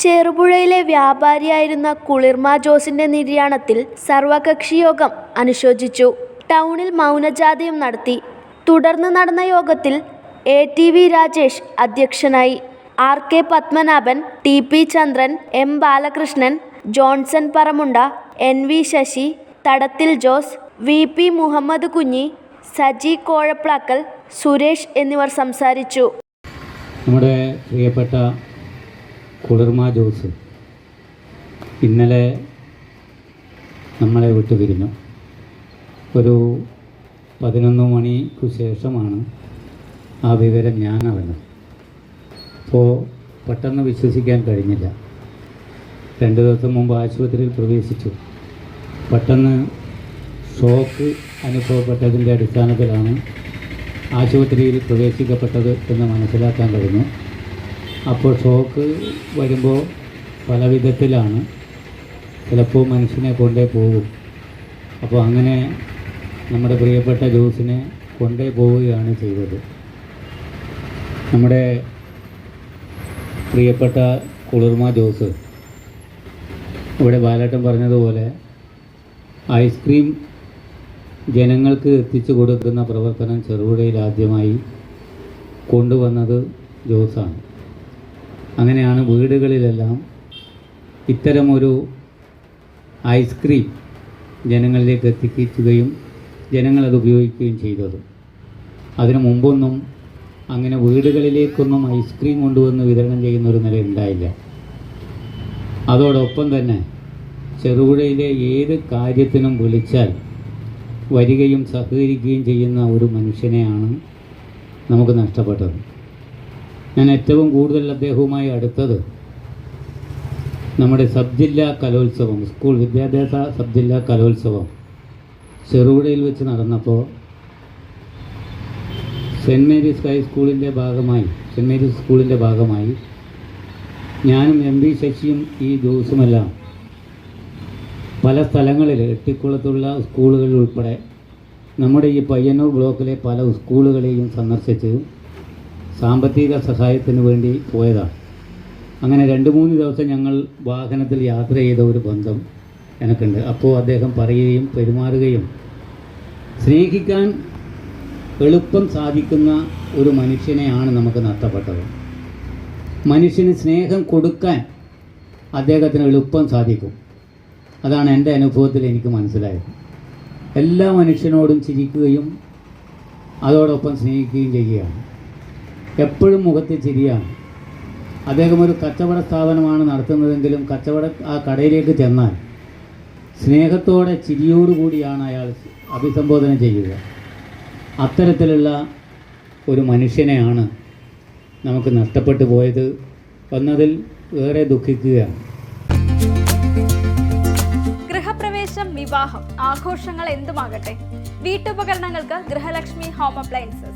ചെറുപുഴയിലെ വ്യാപാരിയായിരുന്ന കുളിർമ ജോസിന്റെ നിര്യാണത്തിൽ സർവകക്ഷിയോഗം അനുശോചിച്ചു. ടൗണിൽ മൗനജാഥയും നടത്തി. തുടർന്ന് നടന്ന യോഗത്തിൽ എ ടി വി രാജേഷ് അധ്യക്ഷനായി. R K Padmanabhan T P Chandran M Balakrishnan Johnson Paramunda N V Sasi Thadathil Jose V P Muhammad Kunhi Saji കോഴപ്ലാക്കൽ Suresh എന്നിവർ സംസാരിച്ചു. നമ്മുടെ പ്രിയപ്പെട്ട കുളിർമ ജോസ് ഇന്നലെ നമ്മളെ വിട്ടു പിരിഞ്ഞു ഒരു പതിനൊന്ന് മണിക്ക് ശേഷമാണ് ആ വിവരം ഞാൻ അറിഞ്ഞത്. അപ്പോൾ പെട്ടെന്ന് വിശ്വസിക്കാൻ കഴിഞ്ഞില്ല. രണ്ട് ദിവസം മുമ്പ് ആശുപത്രിയിൽ പ്രവേശിച്ചു. പെട്ടെന്ന് ഷോക്ക് അനുഭവപ്പെട്ടതിന്റെ അടിസ്ഥാനത്തിലാണ് ആശുപത്രിയിൽ പ്രവേശിക്കപ്പെട്ടത് എന്ന് മനസ്സിലാക്കാൻ കഴിഞ്ഞു. അപ്പോൾ ഷോക്ക് വരുമ്പോൾ പല വിധത്തിലാണ്. ചിലപ്പോൾ മനുഷ്യനെ കൊണ്ടേ പോകും. അപ്പോൾ അങ്ങനെ നമ്മുടെ പ്രിയപ്പെട്ട ജോസിനെ കൊണ്ടേ പോവുകയാണ് ചെയ്തത്. നമ്മുടെ പ്രിയപ്പെട്ട കുളിർമ ജോസ്. ഇവിടെ ബാലേട്ടൻ പറഞ്ഞതുപോലെ ഐസ്ക്രീം ജനങ്ങൾക്ക് എത്തിച്ചു കൊടുക്കുന്ന പ്രവർത്തനം ചെറുപുഴയിൽ ആദ്യമായി കൊണ്ടുവന്നത് ജോസാണ്. അങ്ങനെയാണ് വീടുകളിലെല്ലാം ഇത്തരമൊരു ഐസ്ക്രീം ജനങ്ങളിലേക്ക് എത്തിക്കുകയും ജനങ്ങളത് ഉപയോഗിക്കുകയും ചെയ്തത്. അതിനു മുമ്പൊന്നും അങ്ങനെ വീടുകളിലേക്കൊന്നും ഐസ്ക്രീം കൊണ്ടുവന്ന് വിതരണം ചെയ്യുന്ന ഒരു നില ഉണ്ടായില്ല അതോടൊപ്പം തന്നെ ചെറുപുഴയിലെ ഏത് കാര്യത്തിനും വിളിച്ചാൽ വരികയും സഹകരിക്കുകയും ചെയ്യുന്ന ഒരു മനുഷ്യനെയാണ് നമുക്ക് നഷ്ടപ്പെട്ടത്. ഞാൻ ഏറ്റവും കൂടുതൽ അദ്ദേഹവുമായി അടുത്തത് നമ്മുടെ സബ് ജില്ലാ കലോത്സവം സ്കൂൾ വിദ്യാഭ്യാസ സബ് ജില്ലാ കലോത്സവം ചെറുപുഴയിൽ വെച്ച് നടന്നപ്പോൾ സെന്റ് മേരീസ് ഹൈസ്കൂളിന്റെ ഭാഗമായി സെന്റ് മേരീസ് സ്കൂളിന്റെ ഭാഗമായി ഞാനും എം വി ശശിയും ഈ ദിവസമെല്ലാം പല സ്ഥലങ്ങളിൽ എട്ടിക്കുളത്തുള്ള സ്കൂളുകളിൽ ഉൾപ്പെടെ നമ്മുടെ ഈ പയ്യന്നൂർ ബ്ലോക്കിലെ പല സ്കൂളുകളെയും സന്ദർശിച്ച് സാമ്പത്തിക സഹായത്തിന് വേണ്ടി പോയതാണ്. അങ്ങനെ രണ്ട് മൂന്ന് ദിവസം ഞങ്ങൾ വാഹനത്തിൽ യാത്ര ചെയ്ത ഒരു ബന്ധം എനിക്കുണ്ട്. അപ്പോൾ അദ്ദേഹം പറയുകയും പെരുമാറുകയും സ്നേഹിക്കാൻ എളുപ്പം സാധിക്കുന്ന ഒരു മനുഷ്യനെയാണ് നമുക്ക് നഷ്ടപ്പെട്ടത്. മനുഷ്യന് സ്നേഹം കൊടുക്കാൻ അദ്ദേഹത്തിന് എളുപ്പം സാധിക്കും. അതാണ് എന്റെ അനുഭവത്തിൽ എനിക്ക് മനസ്സിലായത്. എല്ലാ മനുഷ്യനോടും ചിരിക്കുകയും അതോടൊപ്പം സ്നേഹിക്കുകയും ചെയ്യുകയാണ്. എപ്പോഴും മുഖത്ത് ചിരിയാണ്. അദ്ദേഹം ഒരു കച്ചവട സ്ഥാപനമാണ് നടത്തുന്നതെങ്കിലും കച്ചവട ആ കടയിലേക്ക് ചെന്നാൽ സ്നേഹത്തോടെ ചിരിയോടുകൂടിയാണ് അയാൾ അഭിസംബോധന ചെയ്യുക. അത്തരത്തിലുള്ള ഒരു മനുഷ്യനെയാണ് നമുക്ക് നഷ്ടപ്പെട്ടു പോയത് എന്നതിൽ ഏറെ ദുഃഖിക്കുകയാണ്. ഗൃഹപ്രവേശം വിവാഹം ആഘോഷങ്ങൾ എന്തുമാകട്ടെ? വീട്ടുപകരണങ്ങൾക്ക് Grihalakshmi home appliances.